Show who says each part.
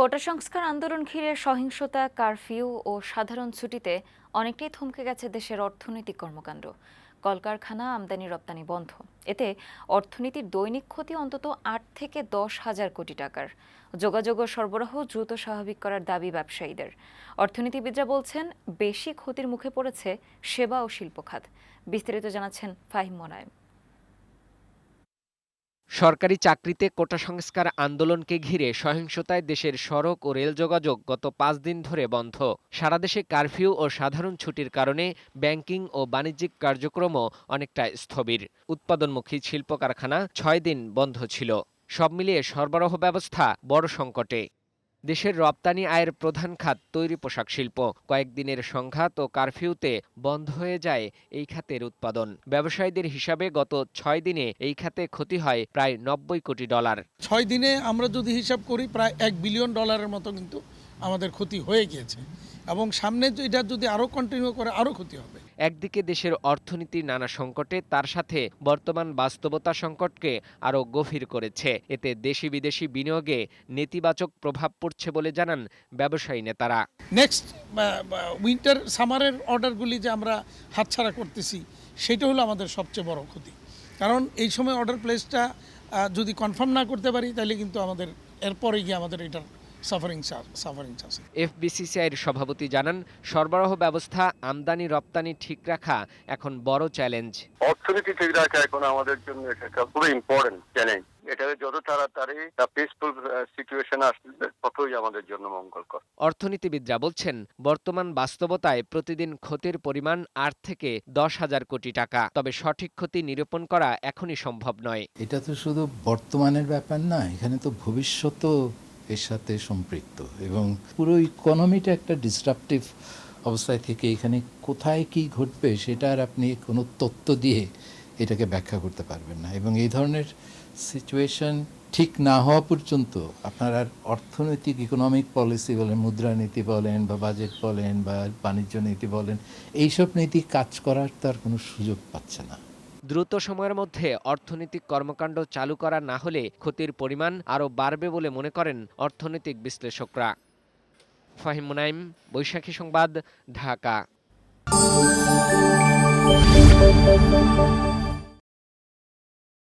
Speaker 1: কোটা সংস্কার আন্দোলন ঘিরে সহিংসতা, কারফিউ ও সাধারণ ছুটিতে অনেকটাই থমকে গেছে দেশের অর্থনৈতিক কর্মকাণ্ড। কলকারখানা আমদানি রপ্তানি বন্ধ। এতে অর্থনীতির দৈনিক ক্ষতি অন্তত আট থেকে দশ হাজার কোটি টাকার। যোগাযোগ ও সরবরাহ দ্রুত স্বাভাবিক করার দাবি ব্যবসায়ীদের। অর্থনীতিবিদরা বলছেন, বেশি ক্ষতির মুখে পড়েছে সেবা ও শিল্প খাত বিস্তারিত জানাচ্ছেন ফাহিম মোনায়েম।
Speaker 2: সরকারি চাকরিতে কোটা সংস্কার আন্দোলনকে ঘিরে সহিংসতায় দেশের সড়ক ও রেল যোগাযোগ গত পাঁচ দিন ধরে বন্ধ। সারা দেশে কারফিউ ও সাধারণ ছুটির কারণে ব্যাংকিং ও বাণিজ্যিক কার্যক্রমও অনেকটা স্থবির। উৎপাদনমুখী শিল্প কারখানা ছয় দিন বন্ধ ছিল। সব মিলিয়ে সরবরাহ ব্যবস্থা বড় সংকটে। দেশের রপ্তানি আয়ের প্রধান খাত তৈরি পোশাক শিল্প। কয়েকদিনের সংঘাত ও কারফিউতে বন্ধ হয়ে যায় এই খাতের উৎপাদন। ব্যবসায়ীদের হিসাবে গত ছয় দিনে এই খাতে ক্ষতি হয় প্রায় নব্বই কোটি ডলার।
Speaker 3: ছয় দিনে আমরা যদি হিসাব করি, প্রায় এক বিলিয়ন ডলারের মতো কিন্তু আমাদের ক্ষতি হয়ে গিয়েছে এবং সামনে এটা যদি আরও কন্টিনিউ করে আরও ক্ষতি হবে।
Speaker 2: একদিকে দেশের অর্থনীতির নানা সংকটে তার সাথে বর্তমান বাস্তবতা সংকটকে আরও গভীর করেছে। এতে দেশি বিদেশি বিনিয়োগে নেতিবাচক প্রভাব পড়ছে বলে জানান ব্যবসায়ী নেতারা।
Speaker 3: নেক্সট উইন্টার সামারের অর্ডারগুলি যে আমরা হাতছাড়া করতেছি সেটা হলো আমাদের সবচেয়ে বড় ক্ষতি। কারণ এই সময় অর্ডার প্লেসটা যদি কনফার্ম না করতে পারি তাহলে কিন্তু আমাদের এরপরে গিয়ে আমাদের এটার সাফারিং সাফারিং আছে
Speaker 2: এফবিসিসিআইয়ের সভাপতি জানান সরবরাহ ব্যবস্থা আমদানি রপ্তানি ঠিক রাখা এখন বড় চ্যালেঞ্জ
Speaker 4: অর্থনীতি ঠিক রাখা এখন আমাদের জন্য এটা একটা খুবই ইম্পর্টেন্ট চ্যালেঞ্জ এটাকে যত তাড়াতাড়ি পিসফুল সিচুয়েশন আসবে ততই আমাদের জন্য মঙ্গলকর।
Speaker 2: অর্থনীতিবিদরা বলছেন বর্তমান বাস্তবতায় প্রতিদিন ক্ষতির পরিমাণ আট থেকে দশ হাজার কোটি টাকা। তবে সঠিক ক্ষতি নিরূপণ করা এখনই সম্ভব নয়।
Speaker 5: এটা তো শুধু বর্তমানের ব্যাপার না এখানে তো ভবিষ্যতও এর সাথে সম্পৃক্ত এবং পুরো ইকোনমিটা একটা ডিসরাপটিভ অবস্থায় থেকে এখানে কোথায় কি ঘটবে সেটা আর আপনি কোনো তত্ত্ব দিয়ে এটাকে ব্যাখ্যা করতে পারবেন না। এবং এই ধরনের সিচুয়েশন ঠিক না হওয়া পর্যন্ত আপনার আর অর্থনৈতিক ইকোনমিক পলিসি বলেন মুদ্রানীতি বলেন বা বাজেট বলেন বা বাণিজ্য নীতি বলেন, এইসব নীতি কাজ করার তার কোনো সুযোগ পাচ্ছে না।
Speaker 2: দ্রুত সময়ের মধ্যে অর্থনৈতিক কর্মকাণ্ড চালু করা না হলে ক্ষতির পরিমাণ আরও বাড়বে বলে মনে করেন অর্থনৈতিক বিশ্লেষকরা। ফাহিম মুনাইম, বৈশাখী সংবাদ, ঢাকা।